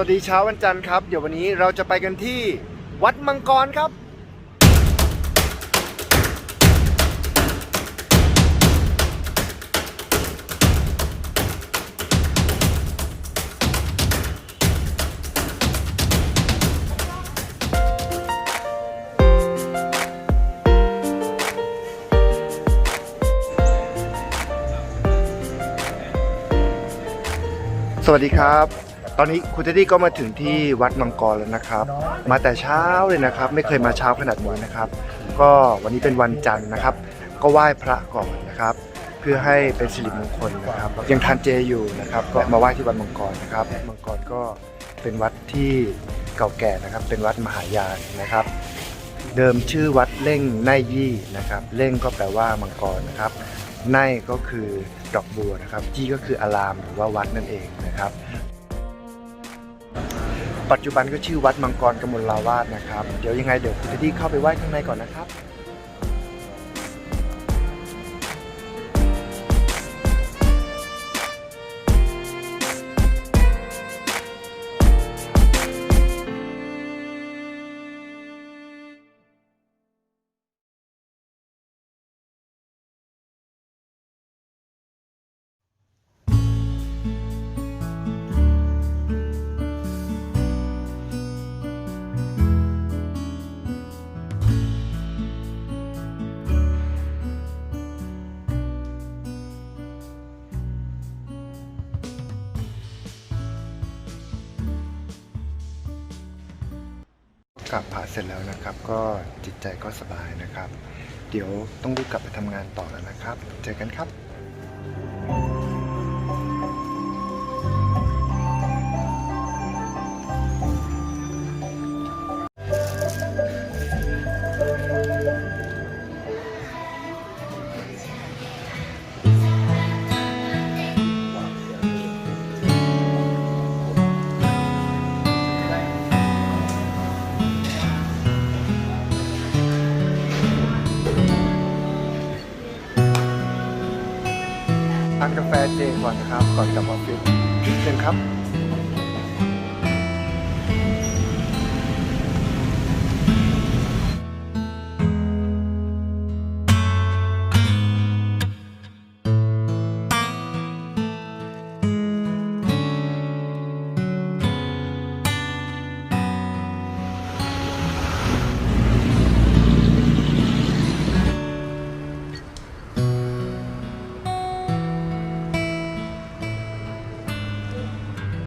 วัสดีเช้าวันจันทร์ครับ เดี๋ยววันนี้เราจะไปกันที่วัดมังกรครับ สวัสดีครับ ตอนนี้คุณเทดดี้ก็มาถึงที่วัดมังกรแล้วนะครับ มาแต่เช้าเลยนะครับ ไม่เคยมาเช้าขนาดนี้นะครับ ก็วันนี้เป็นวันจันทร์นะครับ ก็ไหว้พระก่อนนะครับ เพื่อให้เป็นสิริมงคลนะครับ ยังทานเจอยู่นะครับ ก็มาไหว้ที่วัดมังกรนะครับมังกรก็เป็นวัดที่เก่าแก่นะครับ เป็นวัดมหายานนะครับ เดิมชื่อวัดเล่งไนยี่นะครับ เล่งก็แปลว่ามังกรนะครับไนก็คือดอกบัวนะครับ ยี่ก็คืออารามหรือว่าวัดนั่นเองนะครับ ปัจจุบันก็ชื่อวัดมังกรกมลลาวาสนะครับ เดี๋ยวยังไงเดี๋ยวคุณเทดดี้เข้าไปไหว้ข้างในก่อนนะครับ กลับผ่าเสร็จแล้วนะครับ ก็จิตใจก็สบายนะครับ เดี๋ยวต้องรีบกลับไปทำงานต่อแล้วนะครับ เจอกันครับ ทานกาแฟเจก่อนนะครับ ก่อนกลับออฟฟิศนิดนึงครับ